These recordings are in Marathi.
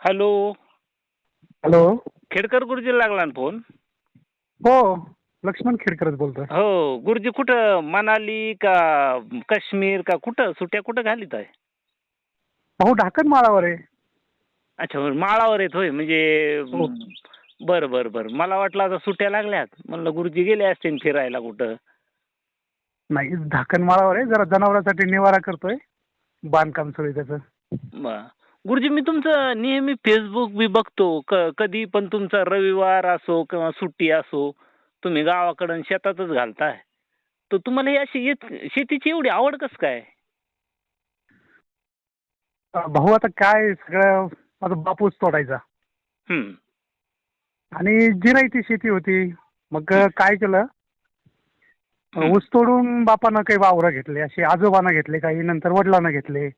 हॅलो. हॅलो. खेडकर गुरुजी लागला ना फोन? हो लक्ष्मण खेडकरच बोलतोय. हो गुरुजी कुठं? मनाली का काश्मीर का कुठं? सुट्या कुठं घालीत आहे? भाऊ ढाकण माळावर आहे. अच्छा बरं, माळावर येत होय म्हणजे हो. बरं बरं बरं. मला वाटलं आता सुट्या लागल्यात. म्हणलं गुरुजी गेले असतील फिरायला कुठं? नाही ढाकण माळावर आहे. जरा जनावरांसाठी निवारा करतोय. बांधकाम सुरू आहे त्याचं. गुरुजी मी तुमचं नेहमी फेसबुक बी बघतो. कधी पण तुमचा रविवार असो किंवा सुट्टी असो तुम्ही गावाकडं आणि शेतातच घालताय. तर तुम्हाला अशी येत शेतीची एवढी आवड कसं काय? भाऊ आता काय सगळं माझा बापूस तोडायचा. हम्म. आणि जिरायती शेती होती मग काय केलं. ऊस तोडून बापानं काही वावरं घेतले असे आजोबानं घेतले काही नंतर वडिलांना घेतले.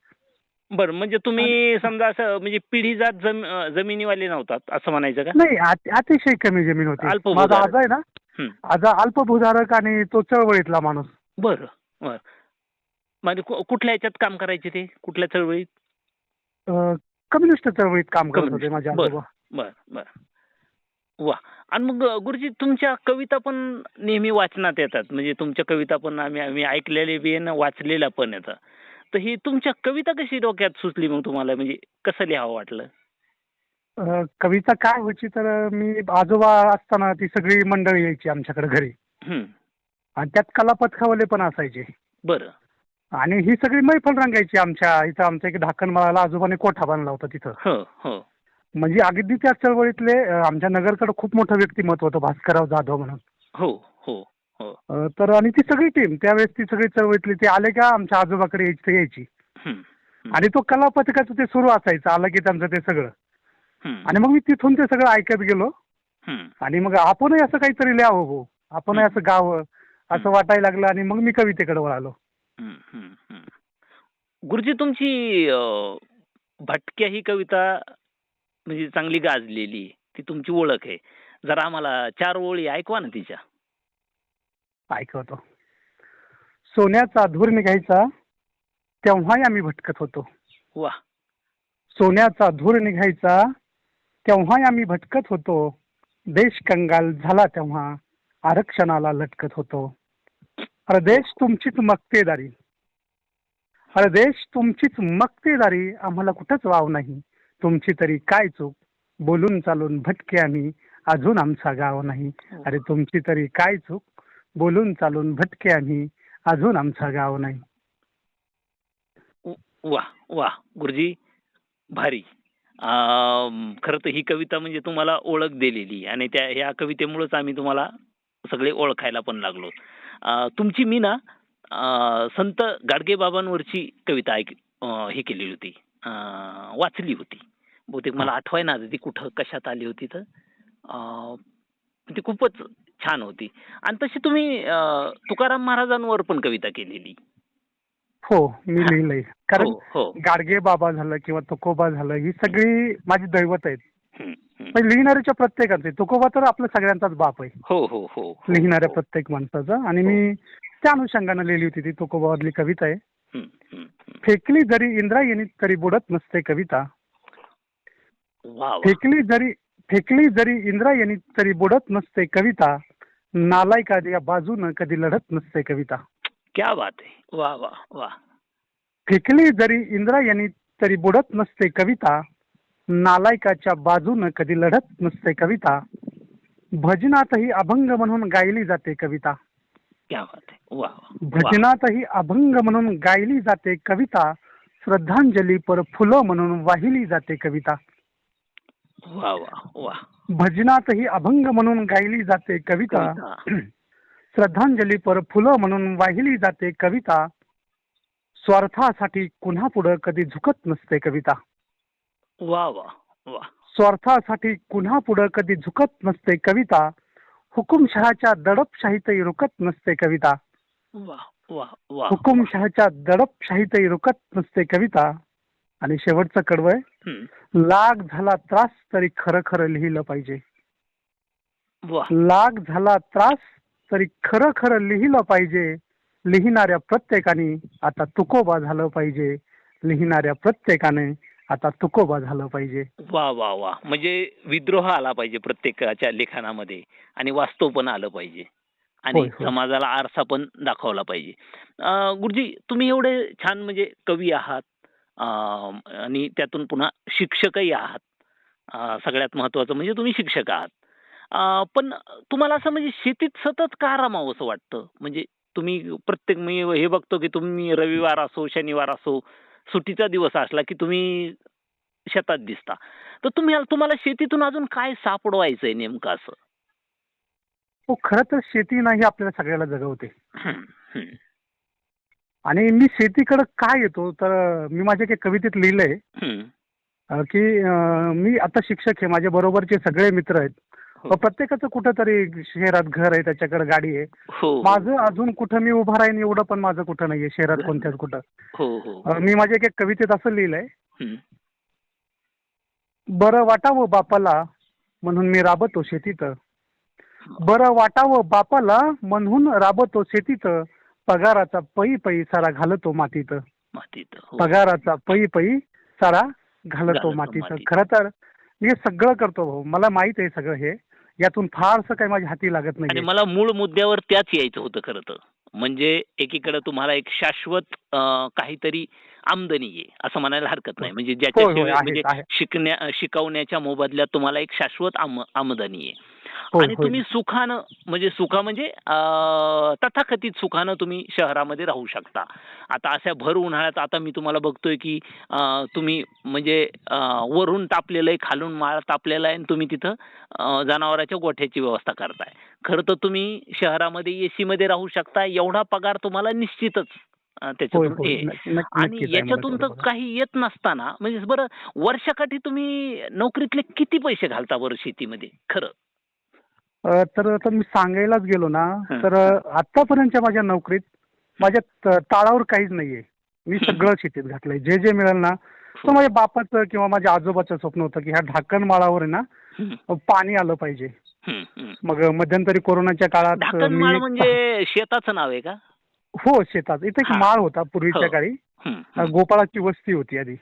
बरं म्हणजे तुम्ही समजा असं म्हणजे पिढीजात जम अं, जमिनीवाले नव्हतात असं म्हणायचं का? नाही अति- अतिशय कमी जमीन होती. अल्पभूधारक. माझा आज आहे ना हं. आजा अल्पभूधारक आणि तो चळवळीतला माणूस. बरं बरं. म्हणजे कु- कुठल्या ह्याच्यात काम करायचे ते? कुठल्या चळवळीत? अं, कम्युनिस्ट चळवळीत काम करत होते कम्युनिस्ट. माझे बरं. आजोबा. बरं बरं. वा. आणि मग अं, गुरुजी तुमच्या कविता पण नेहमी वाचनात येतात. म्हणजे तुमच्या कविता पण आम्ही आम्ही ऐकलेले बी आहे ना वाचलेल्या पण येतात तर ही तुमच्या कविता कशी डोक्यात सुचली मग तुम्हाला? म्हणजे कसं लिहावं वाटलं? अं, कविता काय व्हायची तर मी आजोबा असताना ती सगळी मंडळी यायची आमच्याकडे घरी. हं. आणि त्यात कला पथकावले पण असायचे. बरं. आणि ही सगळी मैफल रंगायची आमच्या इथं आमच्या एक ढाकण माळाला आजोबाने कोठा बांधला होता तिथं. हो हो. म्हणजे अगदी त्या चळवळीतले अं, आमच्या नगरकडे खूप मोठं व्यक्तिमत्व होतं भास्करराव जाधव म्हणून. हो हो. तर आणि ती सगळी टीम त्यावेळेस ती सगळी चळवळीतली ते आले का आमच्या आजोबाकडे यायची यायची हं. हं. आणि तो कला पथकाचं ते सुरू असायचं आलं की त्यांचं ते सगळं हं. आणि मग मी तिथून ते सगळं ऐकत गेलो हं. आणि मग आपणही असं काहीतरी लिहावं भाऊ आपणही असं गावं असं वाटायला लागलं आणि मग मी कवितेकडे वळालो हं, हं, हं. गुरुजी तुमची भटक्या ही कविता म्हणजे चांगली गाजलेली ती तुमची ओळख आहे जरा आम्हाला चार ओळी ऐकवा ना तिच्या ऐकवतो. सोन्याचा धूर निघायचा तेव्हाही आम्ही भटकत होतो. वा सोन्याचा धूर निघायचा तेव्हाही आम्ही भटकत होतो. देश कंगाल झाला तेव्हा आरक्षणाला लटकत होतो. अरे देश तुमचीच मक्तेदारी. अरे देश तुमचीच मक्तेदारी आम्हाला कुठंच वाव नाही. तुमची तरी काय चूक? बोलून चालून भटके आम्ही. अजून आमचा गाव नाही. अरे तुमची तरी काय चूक? बोलून चालून भटके आम्ही. अजून आमचा गाव नाही. वा वा गुरुजी भारी. अं, खरं तर ही कविता म्हणजे तुम्हाला ओळख दिलेली आणि त्या ह्या कवितेमुळेच आम्ही तुम्हाला सगळे ओळखायला पण लागलो. तुमची मी ना संत गाडगे बाबांवरची कविता ऐक हे केलेली होती. वाचली होती. बहुतेक मला आठवाय ना ती कुठं कशात आली होती तर. अं, ती खूपच छान होती. आणि तशी तुम्ही तुकाराम महाराजांवर पण कविता केलेली. हो मी लिहिलंय. कारण हो हो. गाडगे बाबा झालं किंवा तुकोबा झालं ही सगळी माझी दैवत आहेत. पण लिहिणाऱ्याच्या प्रत्येकाचे तुकोबा तर आपल्या सगळ्यांचाच बाप आहे. हो हो हो हो, लिहिणाऱ्या. प्रत्येक माणसाचा. आणि मी त्या अनुषंगानं लिहिली होती ती तुकोबावरली कविता आहे. फेकली जरी इंद्रायणी तरी बुडत नसते कविता. फेकली जरी फेकली जरी इंद्रायणी तरी बुडत नसते कविता नालायका या बाजूनं कधी लढत नसते कविता. क्या बात आहे. वा वा वा फेकली जरी इंद्रायणी तरी बुडत नसते कविता नालायकाच्या बाजूनं कधी लढत नसते कविता. भजनातही अभंग म्हणून गायली जाते कविता. क्या बात आहे. वा वा वा. भजनातही अभंग म्हणून गायली जाते कविता श्रद्धांजली पर फुलं म्हणून वाहिली जाते कविता. वा वा वा भजनातही अभंग म्हणून गायली जाते कविता. श्रद्धांजली पर फुलं म्हणून वाहिली जाते कविता. स्वार्थासाठी कुन्हा पुढं कधी झुकत नसते कविता. वा वा वा. स्वार्थासाठी कुन्हा पुढं कधी झुकत नसते कविता. हुकुमशहाच्या दडपशाहीतही रुकत नसते कविता. वा वा वा. हुकुमशहाच्या दडपशाहीतही रुकत नसते कविता. आणि शेवटचं कडवं आहे. लाग झाला त्रास तरी खरं खरं लिहिलं पाहिजे. लाग झाला त्रास तरी खरं खरं लिहिलं पाहिजे. लिहिणाऱ्या प्रत्येकाने आता तुकोबा झालं पाहिजे. लिहिणाऱ्या प्रत्येकाने आता तुकोबा झालं पाहिजे. वा वा वा. म्हणजे विद्रोह आला पाहिजे प्रत्येकाच्या लेखनामध्ये आणि वास्तव पण आलं पाहिजे. आणि. समाजाला आरसा पण दाखवला पाहिजे. गुरुजी तुम्ही एवढे छान म्हणजे कवी आहात. आणि त्यातून पुन्हा शिक्षकही आहात. सगळ्यात महत्वाचं म्हणजे तुम्ही शिक्षक आहात. पण तुम्हाला असं म्हणजे शेतीत सतत का रमावं असं वाटतं? म्हणजे तुम्ही प्रत्येक मी हे बघतो की तुम्ही रविवार असो शनिवार असो सुट्टीचा दिवस असला की तुम्ही शेतात दिसता. तर तुम्ही तुम्हाला शेतीतून अजून काय सापडवायचंय नेमकं असं? हो खरं तर शेती नाही आपल्याला सगळ्याला जगवते. आणि मी शेतीकडे काय येतो तर मी माझ्या काही कवितेत लिहिलंय हम्म. की अं, मी आता शिक्षक आहे माझ्या बरोबरचे सगळे मित्र आहेत हो. पण प्रत्येकाचं कुठंतरी शहरात घर आहे त्याच्याकडे गाडी आहे. हो. माझं अजून कुठं मी उभा राहीन एवढं पण माझं कुठं नाहीये शहरात कोणत्याच कुठं. हो हो. अं, मी माझ्या एका कवितेत असं लिहिलंय हम्म, बरं वाटावं बापाला म्हणून मी राबतो शेतीत. बरं वाटावं बापाला म्हणून राबतो शेतीत. पगाराचा पै पै सारा घालतो मातीत. मातीत हो. पगाराचा पै पै सारा घालतो घालतो मातीत. मातीत. खरं तर मी हे सगळं करतो भाऊ. मला माहीत आहे सगळं हे. यातून फारसं काही माझ्या हाती लागत आणि नाही मला मूळ मुद्द्यावर त्याच यायचं होतं खरं तर. म्हणजे एकीकडे तुम्हाला एक शाश्वत अं, काहीतरी आमदनी आहे असं म्हणायला हरकत नाही. म्हणजे होय होय ज्याच्याशिवाय आहे म्हणजे आहे. शिकण्या शिकवण्याच्या मोबदल्यात तुम्हाला एक शाश्वत आम- आमदनी आहे आणि तुम्ही सुखानं म्हणजे सुखा म्हणजे तथाकथित सुखानं तुम्ही शहरामध्ये राहू शकता. आता अशा भर उन्हाळ्यात आता मी तुम्हाला बघतोय की तुम्ही म्हणजे वरून तापलेलं आहे खालून माळ तापलेला आहे आणि तुम्ही तिथं जनावरांच्या गोठ्याची व्यवस्था करताय. खरं तर तुम्ही शहरामध्ये एसी मध्ये राहू शकता एवढा पगार तुम्हाला निश्चितच त्याच्यातून आणि याच्यातून तर. काही येत नसताना म्हणजे बरं वर्षाकाठी तुम्ही नोकरीतले किती पैसे घालता बरं शेतीमध्ये? खरं. तर आता मी सांगायलाच गेलो ना हं. तर आतापर्यंतच्या माझ्या नोकरीत माझ्या त- ताळावर काहीच नाहीये मी हं. सगळं शेतीत घातलंय जे जे मिळेल ना तर माझ्या बापाचं किंवा माझ्या आजोबाचं स्वप्न होतं की ह्या ढाकण माळावर ना पाणी आलं पाहिजे. मग मध्यंतरी कोरोनाच्या काळात म्हणजे शेताचं नाव आहे का हो शेतात इथे एक हा. माळ होता पूर्वीच्या हो. काळी. गोपाळाची वस्ती होती आधी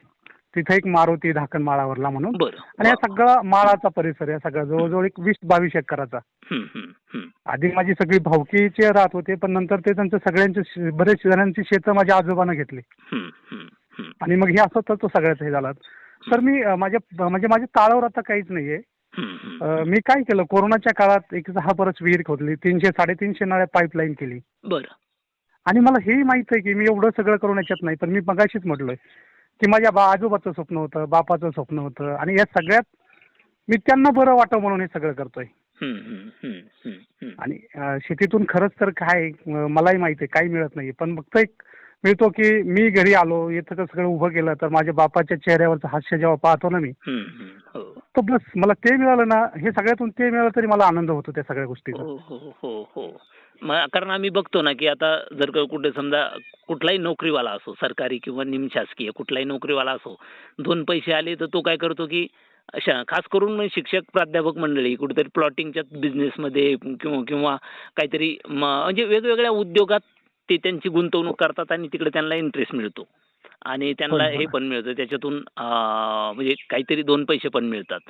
तिथे एक माळ होती ढाकण माळावरला म्हणून. बरं. आणि हा वा. सगळा माळाचा परिसर आहे सगळा जवळजवळ एक वीस बावीस एकराचा. हम्म, हम्म, हम्म. आधी माझी सगळी भावकीचे राहत होते पण नंतर ते त्यांचं सगळ्यांचे शे- बरेच जणांची शेतं माझ्या आजोबानं घेतली. हम्म, हम्म, हम्म. आणि मग हे असं तर तो सगळ्याच हे झाला. तर मी अ, माझ्या म्हणजे माझ्या ताळावर आता काहीच नाहीये. हम्म, हम्म. अ, मी काय केलं कोरोनाच्या काळात एक सहा परत विहीर खोदली तीनशे साडेतीनशे नळ्या पाईपलाईन केली. बरं. आणि मला हेही माहीत आहे की मी एवढं सगळं करून याच्यात नाही पण मी मगाशीच म्हटलोय. की माझ्या बा आजोबाचं स्वप्न होतं बापाचं स्वप्न होतं. आणि या सगळ्यात मी त्यांना बरं वाटावं म्हणून हे सगळं करतोय. आणि शेतीतून खरंच तर काय मलाही माहिती आहे काही मिळत नाही पण फक्त एक मिळतो की मी घरी आलो इथं सगळं उभं केलं तर माझ्या बापाच्या चेहऱ्यावरचं हास्य जेव्हा पाहतो ना मी. हो. तर बस मला ते मिळालं ना हे सगळ्यातून ते मिळालं तरी मला आनंद होतो त्या सगळ्या गोष्टीचा. हो हो. कारण आम्ही बघतो ना की आता जर का कुठे समजा कुठलाही नोकरीवाला असो सरकारी किंवा निमशासकीय कुठलाही नोकरीवाला असो दोन पैसे आले तर तो काय करतो की अशा खास करून म्हणजे शिक्षक प्राध्यापक मंडळी कुठेतरी प्लॉटिंगच्या बिझनेसमध्ये किंवा किंवा काहीतरी म- म्हणजे वेगवेगळ्या उद्योगात ते त्यांची गुंतवणूक करतात आणि तिकडे त्यांना इंटरेस्ट मिळतो. आणि त्यांना होय, होय. हे पण मिळतं. त्याच्यातून म्हणजे काहीतरी दोन पैसे पण मिळतात.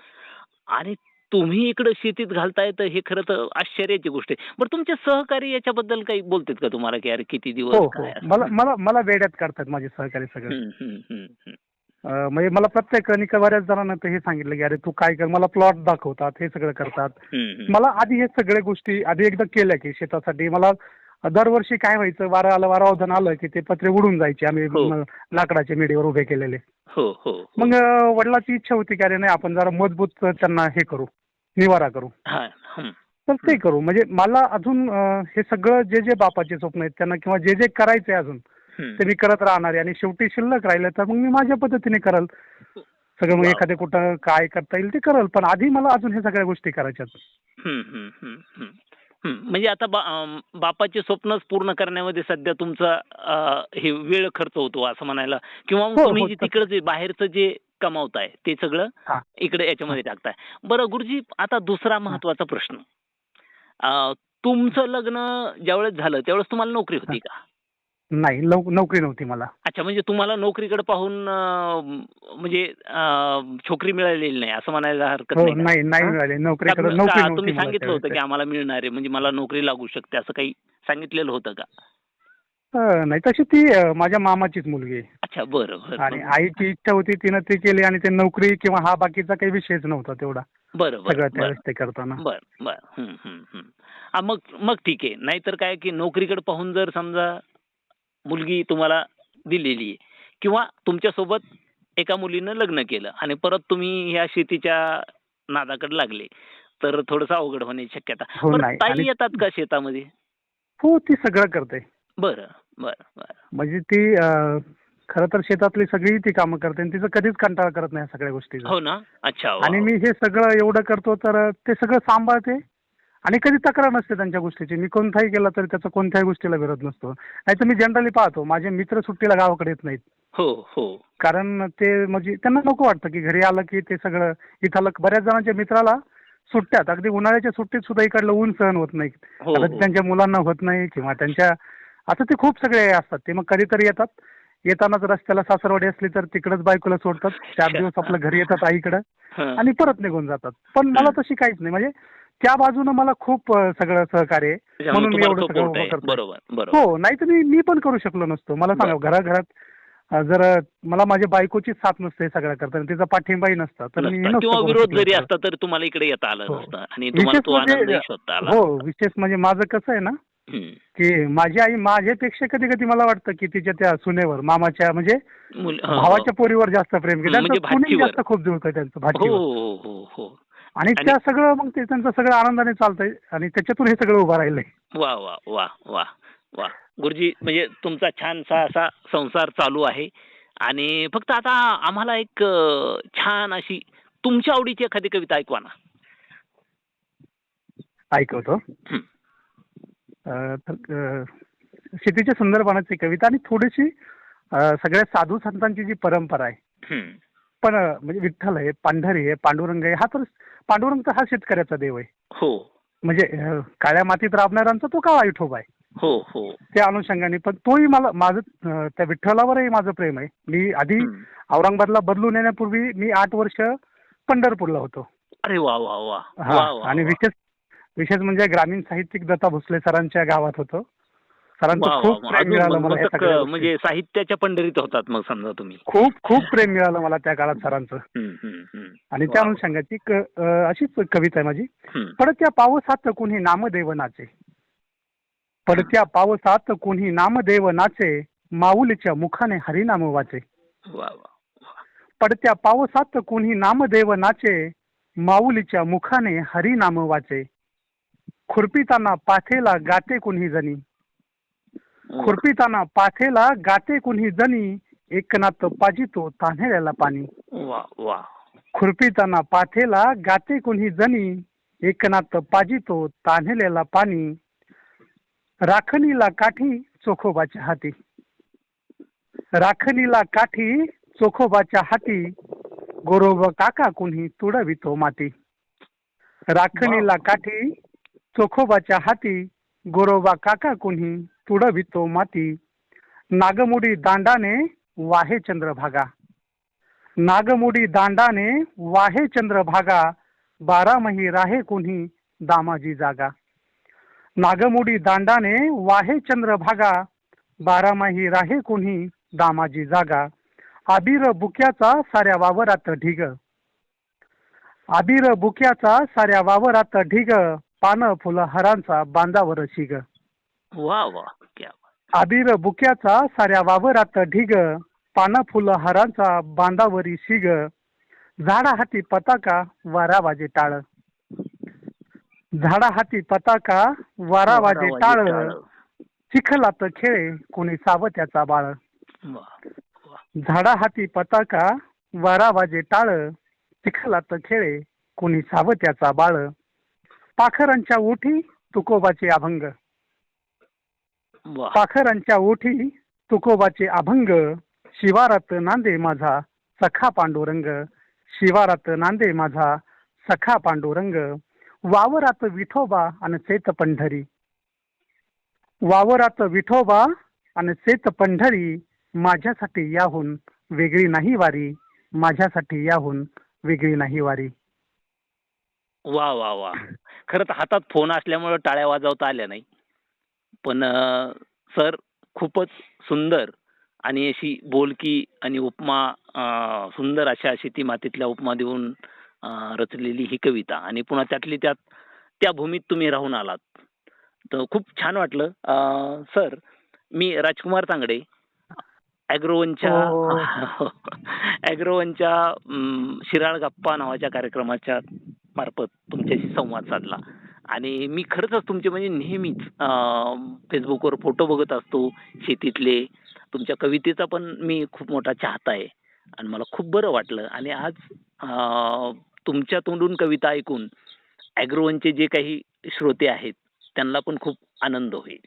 आणि तुम्ही इकडे शेतीत घालताय तर हे खरं तर आश्चर्याची गोष्ट आहे बरं तुमचे सहकारी याच्याबद्दल काही बोलतात का तुम्हाला की अरे किती हो दिवस हो काय असं? मला मला मला वेड्यात काढतात माझे सहकारी सगळे हम्म, हम्म, हम्म, हम्म. अ, म्हणजे मला प्रत्येक निक बऱ्याच जणांना हे सांगितलं की अरे तू काय कर मला प्लॉट दाखवतात हे सगळं करतात हम्म, हम्म. मला आधी हे सगळ्या गोष्टी आधी एकदा केल्या की शेतासाठी मला दरवर्षी काय व्हायचं वारं आलं वारा अवधान आलं की ते पत्रे उडून जायचे आम्ही हो. म, लाकडाच्या मेडीवर उभे केलेले हो हो मग अ, वडिलाची इच्छा होती की अरे नाही आपण जरा मजबूत त्यांना हे करू निवारा करू हा. तर ते करू म्हणजे मला अजून अ, हे सगळं जे जे बापाचे स्वप्न आहेत त्यांना किंवा जे जे करायचंय अजून. ते मी करत राहणार आहे आणि शेवटी शिल्लक राहिलं तर मग मी माझ्या पद्धतीने करल सगळं मग Wow. एखादे कुठं काय करता येईल ते करल पण आधी मला अजून हे सगळ्या गोष्टी. हम्म. म्हणजे आता बा- अं, बापाचे स्वप्नच पूर्ण करण्यामध्ये सध्या तुमचा अं, हे वेळ खर्च होतो असं म्हणायला किंवा मग हो, तुम्ही हो, जे तसं. तिकडे जे बाहेरचं जे कमावताय ते सगळं. इकडे याच्यामध्ये टाकताय. बरं गुरुजी आता दुसरा महत्त्वाचा प्रश्न. तुमचं लग्न ज्यावेळेस झालं त्यावेळेस तुम्हाला नोकरी होती का? नाही नोक- नोकरी नव्हती मला. अच्छा म्हणजे तुम्हाला नोकरीकडे पाहून म्हणजे छोकरी मिळालेली नाही असं म्हणायला हरकत हो नाही? नाही नोकरी तुम्ही सांगितलं होतं की. आम्हाला मिळणार आहे म्हणजे मला नोकरी लागू शकते असं काही सांगितलेलं होतं का? नाही तशी ती माझ्या मामाचीच मुलगी आहे. अच्छा बरं बरं. आणि बरं. आईची इच्छा होती तिनं ते केली आणि ते नोकरी किंवा हा बाकीचा काही विषयच नव्हता तेवढा. बरं सगळं बरं. त्यावेळेस ते करताना. बर बर. हम्म, हम्म, हम्म. मग मग ठीक आहे. नाहीतर काय की नोकरीकडे पाहून जर समजा मुलगी तुम्हाला दिलेली आहे किंवा तुमच्यासोबत एका मुलीनं लग्न केलं आणि परत तुम्ही ह्या शेतीच्या नादाकडे लागले तर थोडंसं अवघड होण्याची शक्यता. हो, बरं, नाही. ताई आणि- येतात का शेतामध्ये? हो ती सगळं करते. बरं बरं बरं. म्हणजे ती खरं तर शेतातली सगळी ती कामं करते आणि तिचं कधीच कंटाळा करत नाही या सगळ्या गोष्टीचा. हो ना? अच्छा वा, आणि मी हे सगळं एवढं करतो तर ते सगळं सांभाळते आणि कधी तक्रार नसते त्यांच्या गोष्टीची. मी कोणताही केला तरी त्याचा कोणत्याही गोष्टीला विरोध नसतो. नाही तर मी जनरली पाहतो माझे मित्र सुट्टीला गावाकडे येत नाहीत. हो हो. कारण ते म्हणजे त्यांना नको वाटतं की घरी आलं की ते सगळं इथलं बऱ्याच जणांच्या मित्राला सुट्ट्यात अगदी उन्हाळ्याच्या सुट्टीत सुद्धा इकडलं ऊन सहन होत नाही. हो. आता त्यांच्या मुलांना होत नाही किंवा त्यांच्या आता ते खूप सगळे असतात. ते मग कधीतरी येतात. येतानाच रस्त्याला सासरवाडी असली तर तिकडच बायकोला सोडतात. चार दिवस आपल्या घरी येतात आईकडं. आणि परत निघून जातात. पण मला. तशी काहीच नाही. म्हणजे त्या बाजूनं मला खूप सगळं सहकार्य म्हणून मी एवढं सगळं. करतो हो नाही तर मी मी पण करू शकलो नसतो. मला सांगा घराघरात जर मला माझ्या बायकोची साथ नसते सगळ्या करताना. तिचा पाठिंबाही नसता. तर मी किंवा विरोध जरी असतो. तर तुम्हाला इकडे येता आलं हो. नसतं. आणि म्हणजे हो विशेष म्हणजे माझं कसं आहे ना. की माझी आई माझ्यापेक्षा कधी कधी मला वाटतं की तिच्या त्या सुनेवर मामाच्या म्हणजे भावाच्या पोरीवर जास्त प्रेम केलं. म्हणजे. जास्त खूप जुळतं त्यांचं भाचीवर. हो हो हो आणि त्या सगळं मग ते त्यांचं सगळं आनंदाने चालतंय आणि त्याच्यातून हे सगळं उभं राहिलंय. वा वा वा वा वा. गुरुजी म्हणजे तुमचा छानसा असा संसार चालू आहे. आणि फक्त आता आम्हाला एक छान अशी तुमच्या आवडीची एखादी कविता ऐकवा ना. ऐकवतो. शेतीच्या सुंदरपणाची कविता आणि थोडीशी सगळ्या साधू संतांची जी परंपरा आहे. पण म्हणजे विठ्ठल आहे पांढरी आहे पांडुरंग आहे हा तर पांडुरंग तर हा शेतकऱ्याचा देव आहे. हो. म्हणजे काळ्या मातीत राबणाऱ्यांचा तो काळा विठोबा आहे. हो हो. त्या अनुषंगाने पण तोही मला माझं त्या विठ्ठलावरही माझं प्रेम आहे. मी आधी. औरंगाबादला बदलून येण्यापूर्वी मी आठ वर्ष पंढरपूरला होतो. अरे वा वा वा. आणि. विशेष विशेष म्हणजे ग्रामीण साहित्यिक दत्ता भोसले सरांच्या गावात होतो. सरांचं वा, खूप वा. प्रेम मिळालं मला या सगळ्या. म्हणजे साहित्याच्या पंढरीत होतात मग समजा तुम्ही. खूप खूप प्रेम मिळालं मला त्या काळात सरांचं. हम्म, हम्म, हम्म. आणि त्या क- अं, अशीच कविता आहे माझी. हम्म. पडत्या पावसात कुणी नामदेव नाचे पडत्या पावसात कुणी नामदेव नाचे माऊलीच्या मुखाने हरिनाम वाचे. वा वा पडत्या पावसात कुणी नामदेव नाचे माऊलीच्या मुखाने हरिनाम वाचे. खुरपिताना पाथेला गाते कुणी जणी. खुरपिताना पाथेला गाते कुणी जणी एकनाथ पाजितो तान्हेल्याला पाणी. वा वा. खुरपिताना पाथेला गाते कुणी जणी एकनाथ पाजितो तान्हेल्याला पाणी. राखणीला काठी चोखोबाच्या हाती. राखणीला काठी चोखोबाच्या हाती. गोरोब काका कुणी तुडवितो माती. राखणीला काठी चोखोबाच्या हाती गोरोबा काका कुणी तुडवितो माती. नागमुडी दांडाने वाहे चंद्रभागा. नागमुडी दांडाने वाहे चंद्रभागा बारामही राहे कुणी दामाजी जागा. नागमुडी दांडाने वाहे चंद्रभागा बारामाही राहे कुणी दामाजी जागा. आबीर बुक्याचा साऱ्या वावरात ढिग. आबीर बुक्याचा साऱ्या वावरात ढिग. पानं फुलं हरांचा बांधावर शिग. वा वा क्या आबीर बुक्याचा साऱ्या वावरात ढिग. पानं फुलं हारांचा बांधावरी शिग. झाडा हाती पताका वारा वाजे टाळ. झाडा हाती पताका वारा वाजे टाळ. चिखलात खेळे कोणी सावत्याचा बाळ. झाडा हाती पताका वारा वाजे टाळ. चिखलात खेळे कोणी सावत्याचा बाळ. पाखरांच्या ओठी तुकोबाचे अभंग. पाखरांच्या ओठी तुकोबाचे अभंग शिवारात नांदे माझा सखा पांडुरंग शिवारात नांदे माझा सखा पांडुरंग वावरात विठोबा आणि चैत पंढरी. वावरात विठोबा आणि सेत पंढरी माझ्यासाठी याहून वेगळी नाही वारी माझ्यासाठी याहून वेगळी नाही वारी. वा वा वा. खरं तर हातात फोन असल्यामुळे टाळ्या वाजवता आल्या नाही. पण अं, सर खूपच सुंदर आणि अशी बोलकी आणि उपमा अं, सुंदर अशा शेती मातीतल्या उपमा देऊन अं, रचलेली ही कविता. आणि पुन्हा त्यातली त्यात त्या भूमीत तुम्ही राहून आलात. तर खूप छान वाटलं. अं, सर मी राजकुमार तांगडे. ॲग्रोवनच्या हो. ॲग्रोवनच्या अं, शिराळ गप्पा नावाच्या कार्यक्रमाच्या मार्फत तुमच्याशी संवाद साधला. आणि मी खरंच तुमचे म्हणजे नेहमीच फेसबुकवर फोटो बघत असतो शेतीतले. तुमच्या कवितेचा पण मी खूप मोठा चाहता आहे. आणि मला खूप बरं वाटलं. आणि आज तुमच्या तोंडून कविता ऐकून ॲग्रोवनचे जे काही श्रोते आहेत त्यांना पण खूप आनंद होईल.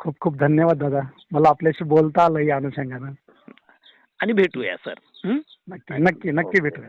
खूप खूप धन्यवाद दादा. मला आपल्याशी बोलता आलं या अनुषंगानं. आणि भेटूया सर. नक्की नक्की नक्की भेटूया.